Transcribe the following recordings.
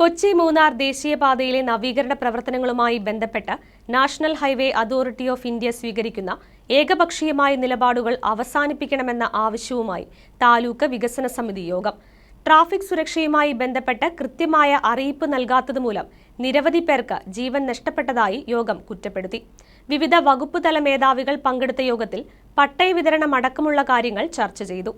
കൊച്ചി മൂന്നാർ ദേശീയപാതയിലെ നവീകരണ പ്രവർത്തനങ്ങളുമായി ബന്ധപ്പെട്ട് national highway authority of India സ്വീകരിക്കുന്ന ഏകപക്ഷീയമായ നിലപാടുകൾ അവസാനിപ്പിക്കണമെന്ന ആവശ്യവുമായി താലൂക്ക് വികസന സമിതി യോഗം. ട്രാഫിക് സുരക്ഷയുമായി ബന്ധപ്പെട്ട് കൃത്യമായ അറിയിപ്പ് നൽകാത്തതുമൂലം നിരവധി പേർക്ക് ജീവൻ നഷ്ടപ്പെട്ടതായി യോഗം കുറ്റപ്പെടുത്തി. വിവിധ വകുപ്പ് തല മേധാവികൾ പങ്കെടുത്ത യോഗത്തിൽ പട്ടയ വിതരണം അടക്കമുള്ള കാര്യങ്ങൾ ചർച്ച ചെയ്തു.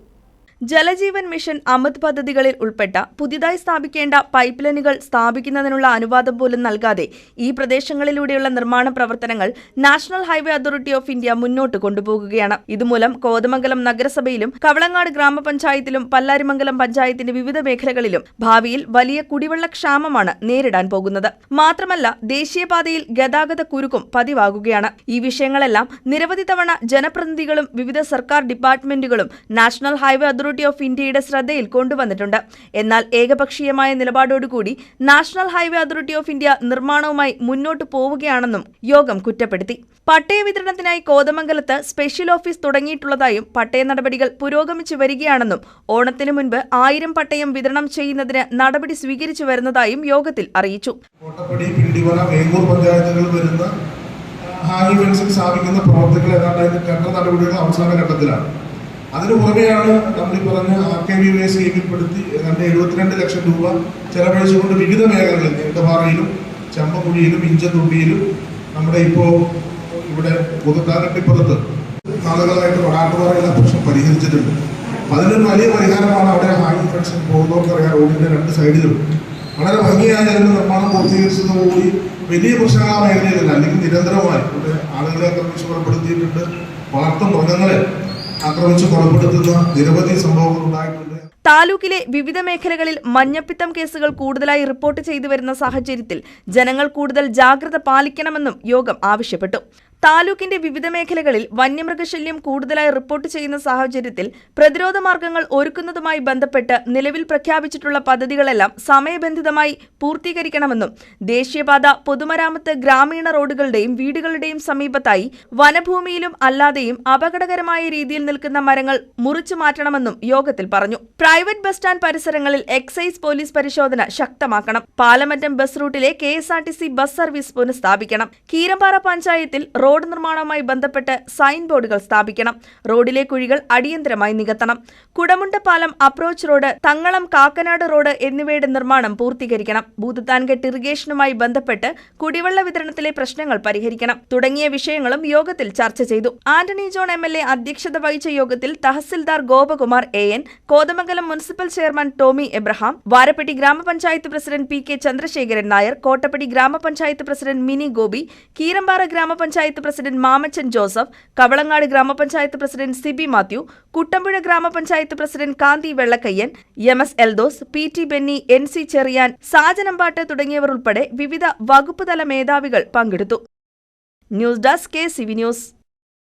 ജലജീവൻ മിഷൻ അമൃത് പദ്ധതികളിൽ ഉൾപ്പെട്ട പുതിയതായി സ്ഥാപിക്കേണ്ട പൈപ്പ് ലൈനുകൾ സ്ഥാപിക്കുന്നതിനുള്ള അനുവാദം പോലും നൽകാതെ ഈ പ്രദേശങ്ങളിലൂടെയുള്ള നിർമ്മാണ പ്രവർത്തനങ്ങൾ national highway authority of India മുന്നോട്ട് കൊണ്ടുപോകുകയാണ്. ഇതുമൂലം കോതമംഗലം നഗരസഭയിലും കവളങ്ങാട് ഗ്രാമപഞ്ചായത്തിലും പല്ലാരിമംഗലം പഞ്ചായത്തിന്റെ വിവിധ മേഖലകളിലും ഭാവിയിൽ വലിയ കുടിവെള്ളക്ഷാമമാണ് നേരിടാൻ പോകുന്നത്. മാത്രമല്ല ദേശീയപാതയിൽ ഗതാഗത കുരുക്കും പതിവാകുകയാണ്. ഈ വിഷയങ്ങളെല്ലാം നിരവധി തവണ ജനപ്രതിനിധികളും വിവിധ സർക്കാർ ഡിപ്പാർട്ട്മെന്റുകളും നാഷണൽ ഹൈവേ അതോറിറ്റി ഓഫ് ഇന്ത്യയുടെ ശ്രദ്ധയിൽ കൊണ്ടുവന്നിട്ടുണ്ട്. എന്നാൽ ഏകപക്ഷീയമായ നിലപാടോടുകൂടി national highway authority of India നിർമ്മാണവുമായി മുന്നോട്ട് പോവുകയാണെന്നും യോഗം കുറ്റപ്പെടുത്തി. പട്ടയ വിതരണത്തിനായി കോതമംഗലത്ത് സ്പെഷ്യൽ ഓഫീസ് തുടങ്ങിയിട്ടുള്ളതായും പട്ടയ നടപടികൾ പുരോഗമിച്ചു വരികയാണെന്നും ഓണത്തിന് മുൻപ് ആയിരം പട്ടയം വിതരണം ചെയ്യുന്നതിന് നടപടി സ്വീകരിച്ചു വരുന്നതായും യോഗത്തിൽ അറിയിച്ചു. കോട്ടപ്പടി ഫെൻസിൽ സ്ഥാപിക്കുന്ന പ്രവർത്തികൾ ഏതാണ്ട് അതിന്റെ ടെൻഡർ നടപടികൾ അവസാന ഘട്ടത്തിലാണ്. അതിനു പുറമെയാണ് നമ്മൾ ഈ പറഞ്ഞ ആർ കെ വി വൈ സ്കീമിൽപ്പെടുത്തി ഏതാണ്ട് എഴുപത്തിരണ്ട് ലക്ഷം രൂപ ചെലവഴിച്ചുകൊണ്ട് വിവിധ മേഖലകളിൽ നീണ്ടപാറയിലും ചമ്പക്കുഴിയിലും ഇഞ്ചത്തുണ്ടിയിലും നമ്മുടെ ഇപ്പോൾ ഇവിടെ പുതുക്കാനട്ടിപ്പുറത്ത് നാളുകളായിട്ട് വടാട്ടുപാറയിലെ പ്രശ്നം പരിഹരിച്ചിട്ടുണ്ട്. അതിനൊരു വലിയ പരിഹാരമാണ് അവിടെ ഹാങ്ങി ഫെൻസിംഗ് പോകുന്നവർക്കറിയാം റോഡിന്റെ രണ്ട് സൈഡിലും. വളരെ ഭംഗിയായി അതിന്റെ നിർമ്മാണം പൂർത്തീകരിച്ചതോടുകൂടി വലിയ പ്രശ്നങ്ങൾ ആ മേഖലയിലില്ല അല്ലെങ്കിൽ നിരന്തരമായി ഇവിടെ ആളുകളെ ആക്രമിച്ച് കൊലപ്പെടുത്തിയിട്ടുണ്ട് വളർത്തു മൃഗങ്ങളെ ആക്രമിച്ച് കൊലപ്പെടുത്തുന്ന നിരവധി സംഭവങ്ങൾ ഉണ്ടായിട്ടുണ്ട്. താലൂക്കിലെ വിവിധ മേഖലകളിൽ മഞ്ഞപ്പിത്തം കേസുകൾ കൂടുതലായി റിപ്പോർട്ട് ചെയ്തു വരുന്ന സാഹചര്യത്തിൽ ജനങ്ങൾ കൂടുതൽ ജാഗ്രത പാലിക്കണമെന്നും യോഗം ആവശ്യപ്പെട്ടു. താലൂക്കിന്റെ വിവിധ മേഖലകളിൽ വന്യമൃഗശല്യം കൂടുതലായി റിപ്പോർട്ട് ചെയ്യുന്ന സാഹചര്യത്തിൽ പ്രതിരോധ മാർഗങ്ങൾ ഒരുക്കുന്നതുമായി ബന്ധപ്പെട്ട് നിലവിൽ പ്രഖ്യാപിച്ചിട്ടുള്ള പദ്ധതികളെല്ലാം സമയബന്ധിതമായി പൂർത്തീകരിക്കണമെന്നും ദേശീയപാത പൊതുമരാമത്ത് ഗ്രാമീണ റോഡുകളുടെയും വീടുകളുടെയും സമീപത്തായി വനഭൂമിയിലും അല്ലാതെയും അപകടകരമായ രീതിയിൽ നിൽക്കുന്ന മരങ്ങൾ മുറിച്ചു മാറ്റണമെന്നും യോഗത്തിൽ പറഞ്ഞു. പ്രൈവറ്റ് ബസ് സ്റ്റാൻഡ് പരിസരങ്ങളിൽ എക്സൈസ് പോലീസ് പരിശോധന ശക്തമാക്കണം. Palamattam bus റൂട്ടിലെ K S R T C bus service പുനഃസ്ഥാപിക്കണം. Keerampara പഞ്ചായത്തിൽ റോഡ് നിർമ്മാണവുമായി ബന്ധപ്പെട്ട് സൈൻ ബോർഡുകൾ സ്ഥാപിക്കണം. റോഡിലെ കുഴികൾ അടിയന്തരമായി നികത്തണം. കുടമുണ്ട പാലം approach road Thangalam Kakkanad road എന്നിവയുടെ നിർമ്മാണം പൂർത്തീകരിക്കണം. ഭൂതത്താൻകെട്ട് ഇറിഗേഷനുമായി ബന്ധപ്പെട്ട് കുടിവെള്ള വിതരണത്തിലെ പ്രശ്നങ്ങൾ പരിഹരിക്കണം. തുടങ്ങിയ വിഷയങ്ങളും യോഗത്തിൽ ചർച്ച ചെയ്തു. ആന്റണി ജോൺ എം അധ്യക്ഷത വഹിച്ച യോഗത്തിൽ tahsildar Gopakumar A N Kothamangalam municipal chairman Tomy Abraham Varappetty gramapanchayat president P K Chandrasekharan Nair Kottappady gramapanchayat president Mini Gopi Keerampara ഗ്രാമപഞ്ചായത്ത് പ്രസിഡന്റ് മാമച്ചൻ ജോസഫ് കവളങ്ങാട് ഗ്രാമപഞ്ചായത്ത് president Siby Mathew Kuttampuzha gramapanchayat president Kanthi Vellakkayyan M S Eldhose P T Benny N C Cherian Sajanampattu തുടങ്ങിയവർ ഉൾപ്പെടെ വിവിധ വകുപ്പ് തല മേധാവികൾ പങ്കെടുത്തു. News desk K C V news.